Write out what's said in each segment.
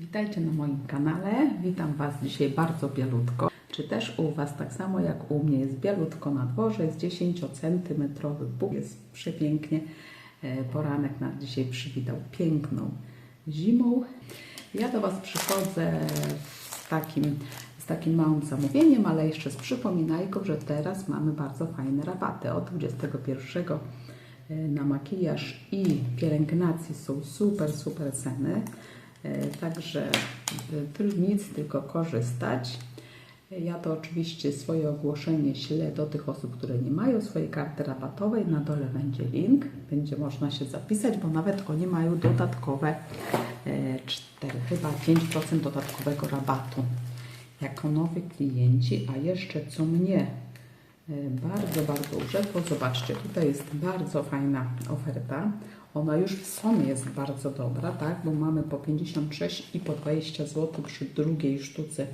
Witajcie na moim kanale. Witam Was dzisiaj bardzo bielutko. Czy też u Was tak samo jak u mnie jest bielutko na dworze, jest 10 cm Bóg jest przepięknie. E, Poranek nas dzisiaj przywitał piękną zimą. Ja do Was przychodzę z takim, z takim małym zamówieniem, ale jeszcze z przypominajką, że teraz mamy bardzo fajne rabaty. Od 21 na makijaż i pielęgnacji są super, super ceny. E, Także y, nic, tylko korzystać. Ja to oczywiście swoje ogłoszenie ślę do tych osób, które nie mają swojej karty rabatowej. Na dole będzie link, będzie można się zapisać, bo nawet oni mają dodatkowe e, 4, chyba 5% dodatkowego rabatu jako nowi klienci. A jeszcze co mnie e, bardzo, bardzo urzekło, zobaczcie, tutaj jest bardzo fajna oferta. Ona już w sumie jest bardzo dobra, tak? Bo mamy po 56 i po 20 zł przy drugiej sztuce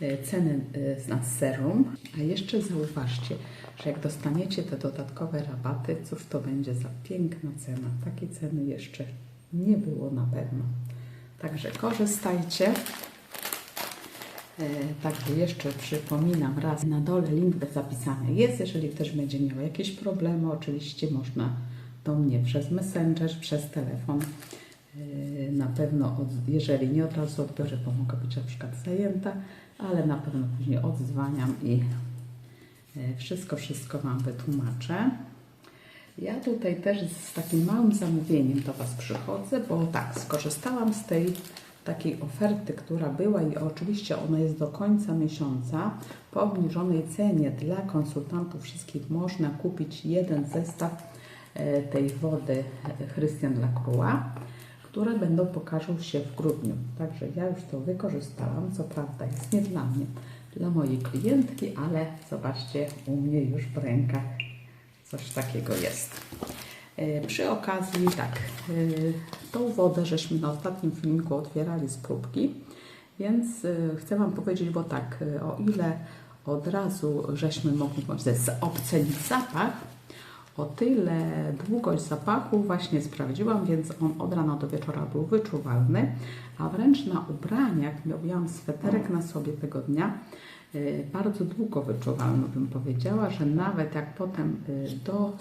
e, ceny e, na serum. A jeszcze zauważcie, że jak dostaniecie te dodatkowe rabaty, cóż to będzie za piękna cena. Takiej ceny jeszcze nie było na pewno. Także korzystajcie. E, Także jeszcze przypominam raz, na dole link do zapisania jest. Jeżeli ktoś będzie miał jakieś problemy, oczywiście można do mnie przez Messenger, przez telefon. E, Na pewno, jeżeli nie od razu odbiorę, bo mogę być na przykład zajęta, ale na pewno później odzwaniam i e, wszystko, wszystko Wam wytłumaczę. Ja tutaj też z takim małym zamówieniem do Was przychodzę, bo tak, skorzystałam z tej takiej oferty, która była i oczywiście ona jest do końca miesiąca. Po obniżonej cenie dla konsultantów wszystkich można kupić jeden zestaw tej wody e, Christian Lacroix, które będą pokażą się w grudniu. Także ja już to wykorzystałam. Co prawda jest nie dla mnie, dla mojej klientki, ale zobaczcie, u mnie już w rękach coś takiego jest. E, Przy okazji, tak, e, tą wodę żeśmy na ostatnim filmiku otwierali z próbki, więc e, chcę Wam powiedzieć, bo tak, e, o ile od razu żeśmy mogli może ocenić zapach, o tyle długość zapachu właśnie sprawdziłam, więc on od rana do wieczora był wyczuwalny, a wręcz na ubraniach, miałam sweterek na sobie tego dnia, e, bardzo długo wyczuwalny bym powiedziała, że nawet jak potem e, do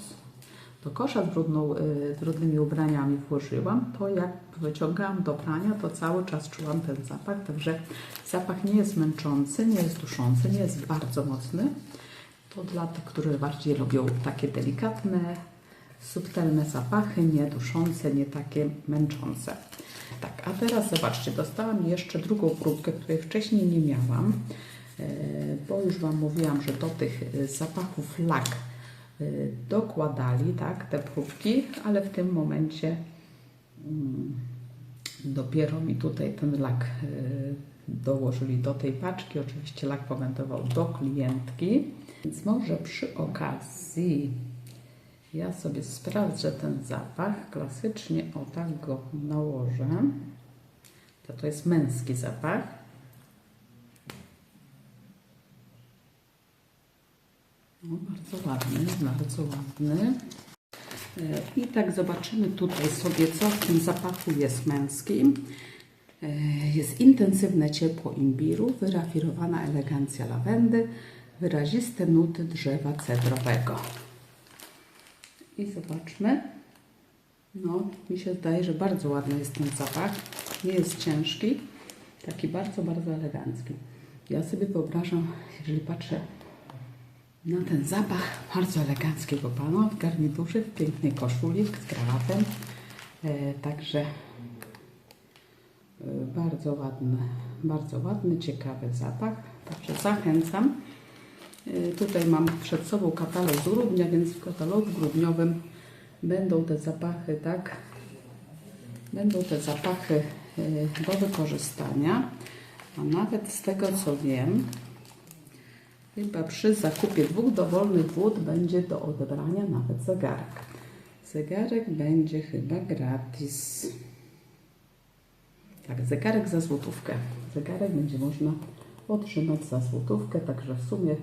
do kosza z, brudną, y, z brudnymi ubraniami włożyłam, to jak wyciągałam do prania, to cały czas czułam ten zapach, także zapach nie jest męczący, nie jest duszący, nie jest bardzo mocny. To dla tych, którzy bardziej lubią takie delikatne, subtelne zapachy, nie duszące, nie takie męczące. Tak, a teraz zobaczcie, dostałam jeszcze drugą próbkę, której wcześniej nie miałam, e, bo już Wam mówiłam, że do tych e, zapachów lak y, dokładali tak, te próbki, ale w tym momencie mm, dopiero mi tutaj ten lak dołożyli do tej paczki. Oczywiście lak powędrował do klientki, więc może przy okazji ja sobie sprawdzę ten zapach. Klasycznie o tak go nałożę. To, to jest męski zapach. No, bardzo ładny, bardzo ładny. E, I tak zobaczymy tutaj sobie, co w tym zapachu jest męskim. E, Jest intensywne ciepło imbiru, wyrafirowana elegancja lawendy, wyraziste nuty drzewa cedrowego. I zobaczmy. No, mi się zdaje, że bardzo ładny jest ten zapach. Nie jest ciężki, taki bardzo, bardzo elegancki. Ja sobie wyobrażam, jeżeli patrzę na ten zapach bardzo eleganckiego pana w garniturze, w pięknej koszuli, z krawatem. E, także bardzo ładny, bardzo ładny, ciekawy zapach. Także zachęcam. E, Tutaj mam przed sobą katalog z grudnia, więc w katalogu grudniowym będą te zapachy, tak? Będą te zapachy e, do wykorzystania. A nawet z tego co wiem, Chyba przy zakupie dwóch dowolnych wód będzie do odebrania nawet zegarek. Zegarek będzie chyba gratis. Tak, zegarek za złotówkę. Zegarek będzie można otrzymać za złotówkę, także w sumie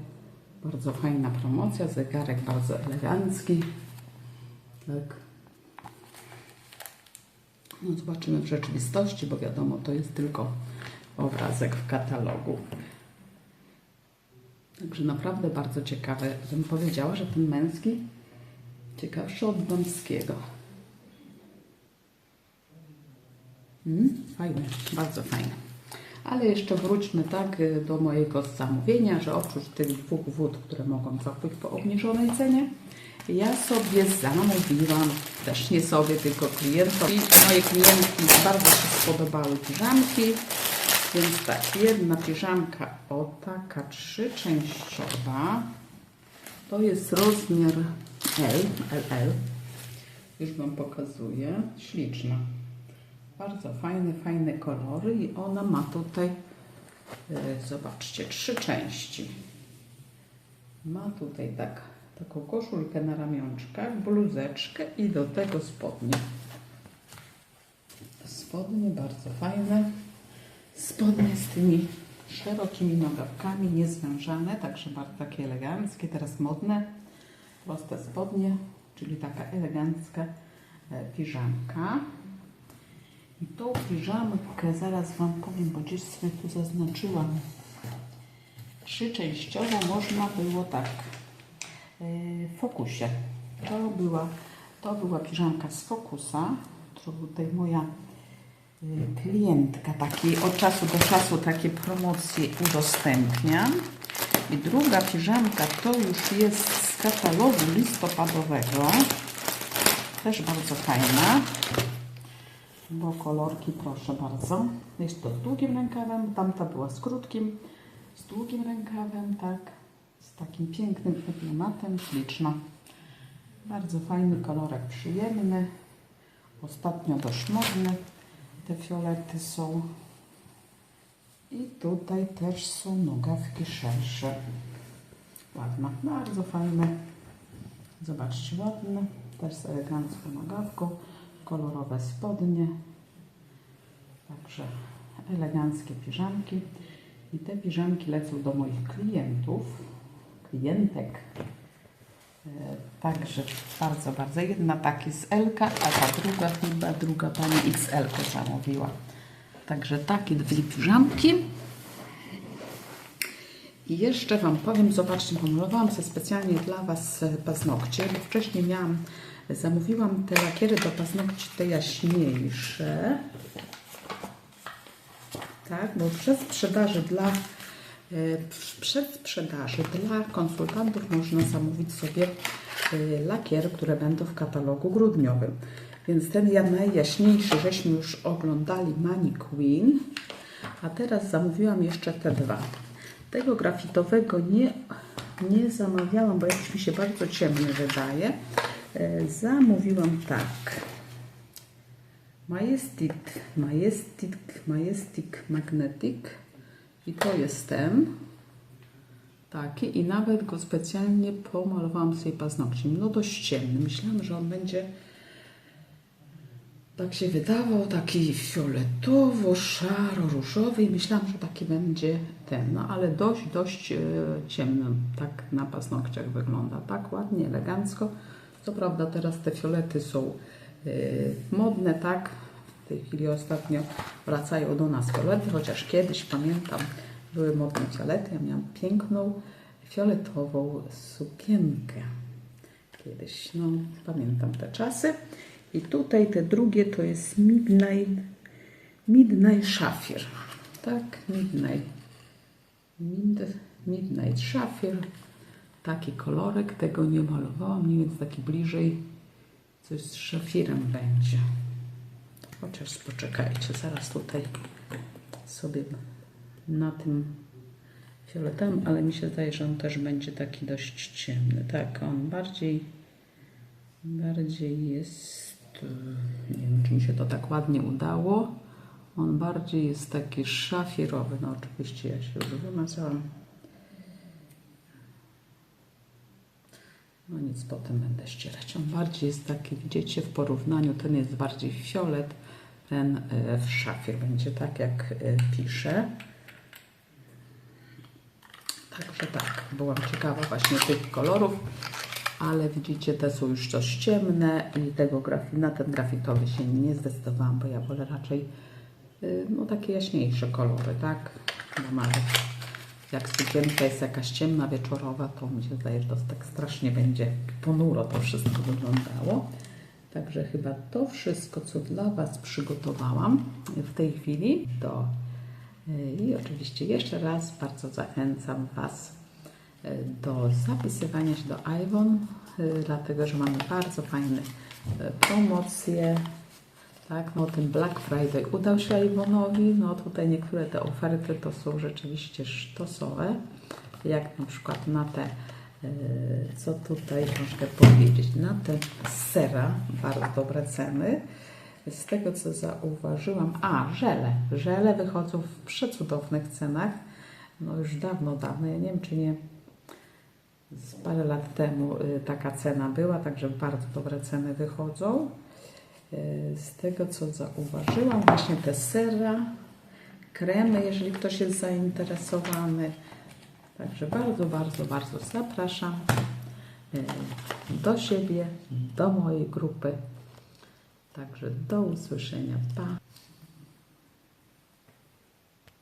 bardzo fajna promocja. Zegarek bardzo elegancki. Tak. No, zobaczymy w rzeczywistości, bo wiadomo, to jest tylko obrazek w katalogu. Także naprawdę bardzo ciekawe. Bym powiedziała, że ten męski ciekawszy od damskiego. Mm, fajne, bardzo fajne. Ale jeszcze wróćmy tak do mojego zamówienia, że oprócz tych dwóch wód, które mogą zakupić po obniżonej cenie, ja sobie zamówiłam, też nie sobie, tylko klientom. I moje klientki bardzo się spodobały piżamki. Więc tak, jedna piżamka, o taka trzyczęściowa, to jest rozmiar L, LL. Już Wam pokazuję. Śliczna. Bardzo fajne, fajne kolory i ona ma tutaj, e, zobaczcie, trzy części. Ma tutaj tak, taką koszulkę na ramionczkach, bluzeczkę i do tego spodnie. Spodnie bardzo fajne. Spodnie z tymi szerokimi nogawkami, niezwężane, także bardzo takie eleganckie, teraz modne. Proste spodnie, czyli taka elegancka e, piżamka. I tą piżamkę zaraz Wam powiem, bo gdzieś sobie tu zaznaczyłam. Trzyczęściowo można było tak. W fokusie. To była, to była piżamka z fokusa. To tutaj moja y, klientka taki od czasu do czasu takie promocje udostępniam. I druga piżamka to już jest z katalogu listopadowego. Też bardzo fajna bo kolorki proszę bardzo. Jest to z długim rękawem, tamta była z krótkim, z długim rękawem, tak, z takim pięknym emblematem, śliczna. Bardzo fajny kolorek, przyjemny. Ostatnio dość modny. Te fiolety są. I tutaj też są nogawki szersze. Ładna, bardzo fajne. Zobaczcie, ładne. Też z elegancką nogawką kolorowe spodnie. Także eleganckie piżamki. I te piżamki lecą do moich klientów, klientek. E, także bardzo, bardzo. Jedna taki z L, a ta druga chyba, druga pani XL zamówiła. Także takie dwie piżamki. I jeszcze Wam powiem, zobaczcie, pomalowałam sobie specjalnie dla Was paznokcie, bo wcześniej miałam Zamówiłam te lakiery do paznokci te jaśniejsze. Tak, bo przed sprzedaży dla e, przed sprzedaży dla konsultantów można zamówić sobie e, lakiery, które będą w katalogu grudniowym. Więc ten ja najjaśniejszy żeśmy już oglądali Money Queen, a teraz zamówiłam jeszcze te dwa. Tego grafitowego nie, nie zamawiałam, bo jakiś mi się bardzo ciemny wydaje. E, zamówiłam tak. Majestic, Majestic, Majestic Magnetic i to jest ten taki i nawet go specjalnie pomalowałam sobie paznokciem. No dość ciemny. Myślałam, że on będzie tak się wydawał, taki fioletowo, szaro, różowy i myślałam, że taki będzie ten, no ale dość, dość e, ciemny, tak na paznokciach wygląda, tak ładnie, elegancko. Co prawda teraz te fiolety są y, modne, tak? W tej chwili ostatnio wracają do nas fiolety, chociaż kiedyś pamiętam, były modne fiolety. Ja miałam piękną fioletową sukienkę. Kiedyś, no pamiętam te czasy. I tutaj te drugie to jest Midnight, Midnight Shafir. Tak, Midnight. Mid, midnight Shafir taki kolorek, tego nie malowałam, więc taki bliżej coś z szafirem będzie. Chociaż poczekajcie, zaraz tutaj sobie na tym fioletowym, ale mi się zdaje, że on też będzie taki dość ciemny. Tak, on bardziej bardziej jest nie wiem, czy mi się to tak ładnie udało. On bardziej jest taki szafirowy. No oczywiście ja się już wymazałam. No nic, potem będę ścierać. On bardziej jest taki, widzicie, w porównaniu, ten jest bardziej fiolet, ten e, w szafie będzie tak, jak e, pisze. Także tak, byłam ciekawa właśnie tych kolorów. ale widzicie, te są już dość ciemne i tego grafi, na ten grafitowy się nie zdecydowałam, bo ja wolę raczej y, no, takie jaśniejsze kolory, tak? Nawet jak sukienka jest jakaś ciemna, wieczorowa, to mi się zdaje, że to tak strasznie będzie ponuro to wszystko wyglądało. Także chyba to wszystko, co dla Was przygotowałam w tej chwili, to y, i oczywiście jeszcze raz bardzo zachęcam Was y, do zapisywania się do Iwon, y, dlatego że mamy bardzo fajne promocje. Tak, no ten Black Friday udał się Iwonowi, no tutaj niektóre te oferty to są rzeczywiście sztosowe, jak na przykład na te, y, co tutaj troszkę powiedzieć, na te sera, bardzo dobre ceny. Z tego co zauważyłam, a żele, żele wychodzą w przecudownych cenach, no już dawno, dawno, ja nie wiem czy nie z parę lat temu y, taka cena była, także bardzo dobre ceny wychodzą. Y, Z tego co zauważyłam, właśnie te sera, kremy, jeżeli ktoś jest zainteresowany. Także bardzo, bardzo, bardzo zapraszam y, do siebie, do mojej grupy. Także do usłyszenia. Pa!